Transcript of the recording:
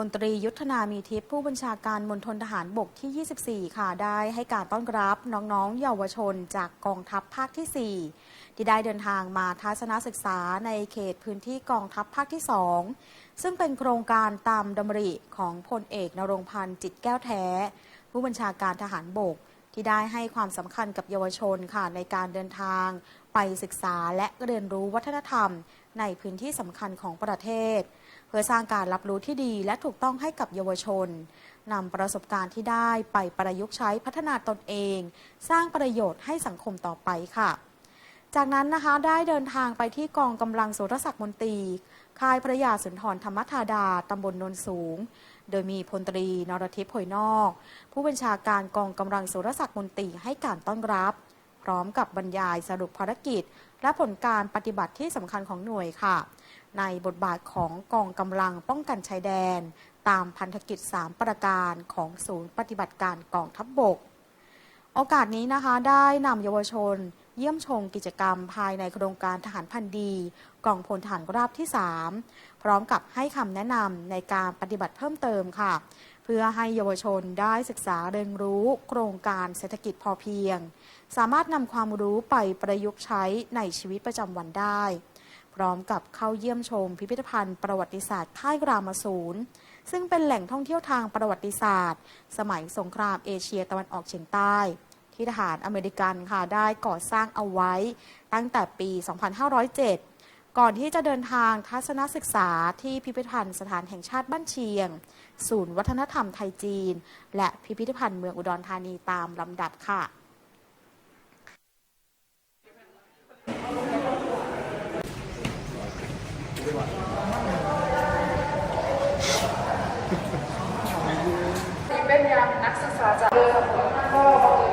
พลตรียุทธนามีทิพย์ผู้บัญชาการมณฑลทหารบกที่ 24 ค่ะ ได้ให้การต้อนรับน้องๆ เยาวชนจากกองทัพภาคที่ 4 ที่ได้เดินทางมาทัศนศึกษาในเขตพื้นที่กองทัพภาคที่ 2 ซึ่งเป็นโครงการตามดำริของพลเอกนรงพันธ์จิตแก้วแท้ ผู้บัญชาการทหารบกที่ได้ให้ความสำคัญกับเยาวชนค่ะในการเดินทาง ไปศึกษาและเรียนรู้วัฒนธรรม ในพื้นที่สำคัญของประเทศ เพื่อสร้างการรับรู้ที่ดีและถูกต้องให้กับเยาวชนนำประสบการณ์ที่ได้ไปประยุกต์ใช้พัฒนาตนเอง สร้างประโยชน์ให้สังคมต่อไปค่ะ จากนั้นนะคะได้เดินทางไปที่กองกำลังสุรศักดิ์มนตรี ค่ายพระยาสุนทรธรรมธาดาตำบลนนสูง โดยมีพลตรีนรทิพย์ผยนอก ผู้บัญชาการกองกำลังสุรศักดิ์มนตรีให้การต้อนรับ พร้อมกับบรรยายสรุปภารกิจ และผลการปฏิบัติที่สำคัญของหน่วยค่ะ ในบทบาทของกองกำลังป้องกันชายแดน ตามพันธกิจ 3 ประการของศูนย์ปฏิบัติการกองทัพบบก โอกาสนี้นะคะได้นำเยาวชน เยี่ยมชมกิจกรรมภายในโครงการทหารพันดีกองพลทหารราบที่ 3 พร้อมกับให้คำแนะนำในการปฏิบัติเพิ่มเติมค่ะ เพื่อให้เยาวชนได้ศึกษาเรียนรู้โครงการเศรษฐกิจพอเพียง สามารถนำความรู้ไปประยุกต์ใช้ในชีวิตประจำวันได้ พร้อมกับเข้าเยี่ยมชมพิพิธภัณฑ์ประวัติศาสตร์ค่ายรามศูนย์ ซึ่งเป็นแหล่งท่องเที่ยวทางประวัติศาสตร์ สมัยสงครามเอเชียตะวันออกเฉียงใต้ที่ทหารอเมริกันค่ะได้ก่อสร้างเอาไว้ตั้งแต่ปี 2507 ก่อนที่จะเดินทางทัศนศึกษาที่พิพิธภัณฑ์สถานแห่งชาติบ้านเชียง ศูนย์วัฒนธรรมไทยจีน และพิพิธภัณฑ์เมืองอุดรธานีตามลำดับค่ะที่เป็นยังนักศึกษาจากเรือก็